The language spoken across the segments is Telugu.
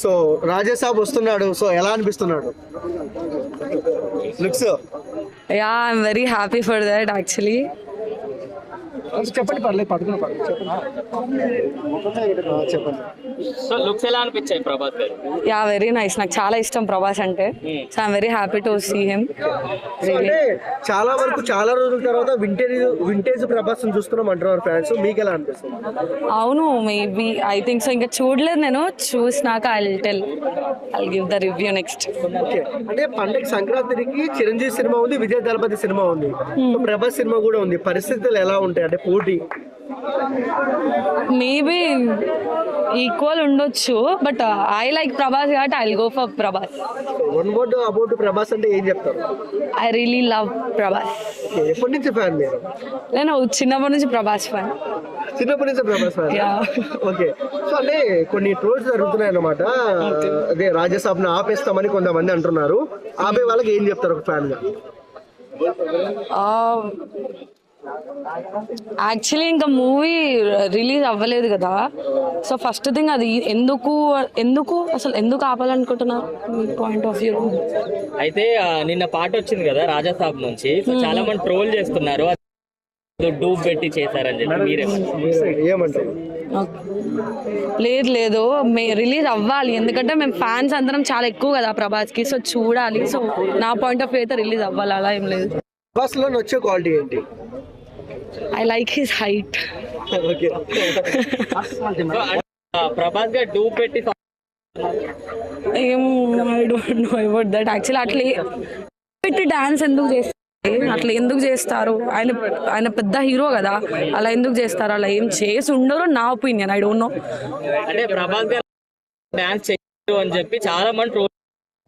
సో రాజేసాబ్ వస్తున్నాడు సో ఎలా అనిపిస్తున్నాడు? Looks? Yeah I'm very happy for that actually చెప్పండి పర్లేదు పడుకున్నా పర్లేదు చెప్పండి. ఆ, చెప్పండి సో లుక్స్ ఎలా అనిపించాయి ప్రభాస్ గారు యా వెరీ నైస్ నాకు చాలా ఇష్టం ప్రభాస్ అంటే. So I'm very happy to see him అంటే చాలా వరకు చాలా రోజుల తర్వాత వింటేజ్ వింటేజ్ ప్రభాస్ చూస్తున్నాం అంటున్నారు ఫ్యాన్స్ మీకు ఎలా అనిపిస్తుంది? అవును మేబీ ఐ థింక్ సో ఇంకా చూడలేదు నేను. చూసినాక I tell I give the review next okay అంటే పండగ సంక్రాంతికి చిరంజీవి సినిమా ఉంది విజయ్ దళపతి సినిమా ఉంది. సో ప్రభాస్ సినిమా కూడా ఉంది. పరిస్థితులు ఎలా ఉంటాయి? అంటే పోటీ మేబీ ఈక్వల్ ఉండొచ్చు బట్ ఐ లైక్ ప్రభాస్ కాబట్టి I go for Prabhas one word about Prabhas అంటే ఏం చెప్తారు? ఐ రియలీ లవ్ ప్రభాస్ ఎప్పటి నుంచి ఫ్యాన్ మీరు? నేను చిన్నప్పటి నుంచి ప్రభాస్ ఫ్యాన్ చిన్నప్పటి నుంచి Prabhas fan yeah okay so అంటే కొన్ని ట్రోల్స్ జరుగుతున్నాయి అన్నమాట అదే రాజ్యసభను ఆపేస్తామని కొంతమంది అంటున్నారు. ఆపే వాళ్ళకి ఏం చెప్తారు ఒక ఫ్యాన్గా? యాక్చువల్లీ ఇంకా మూవీ రిలీజ్ అవ్వలేదు కదా. సో ఫస్ట్ థింగ్ అది ఎందుకు ఎందుకు అసలు ఎందుకు ఆపాలనుకుంటున్నారు మీ పాయింట్ ఆఫ్ వ్యూ అయితే నిన్న పాట వచ్చింది కదా రాజా సాబ్ నుంచి. సో చాలా మంది ట్రోల్ చేస్తున్నారు. డూబ్ పెట్టి చేశారని చెప్పి మీరే ఏమంటారు? లేదు లేదు. మే రిలీజ్ అవ్వాలి. ఎందుకంటే మేము ఫ్యాన్స్ అందరం చాలా ఎక్కువ కదా ప్రభాస్కి. సో చూడాలి. సో నా పాయింట్ ఆఫ్ వ్యూ అయితే రిలీజ్ అవ్వాలి. అలా ఏం లేదు. ప్రభాస్లో నచ్చే క్వాలిటీ ఏంటి? I like his height Prabhas garu డూబ్ పెట్టి ఏం I don't know about that actually అట్లా పెట్టి డాన్స్ ఎందుకు చేస్తారు? అట్లా ఎందుకు చేస్తారు? ఆయన ఆయన పెద్ద హీరో కదా. అలా ఎందుకు చేస్తారు? అలా ఏం చేసి ఉండరు నా ఒపీనియన్ ఐ డోంట్ నో అంటే ప్రభాస్ గారు డాన్స్ చేయరు అని చెప్పి చాలా మంది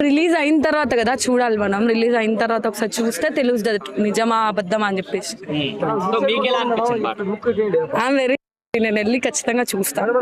రిలీజ్ అయిన తర్వాత కదా చూడాలి మనం. రిలీజ్ అయిన తర్వాత ఒకసారి చూస్తే తెలుస్తుంది నిజమా అబద్ధమా అని చెప్పేసి. ఐఎమ్ వెరీ నేను వెళ్ళి ఖచ్చితంగా చూస్తాను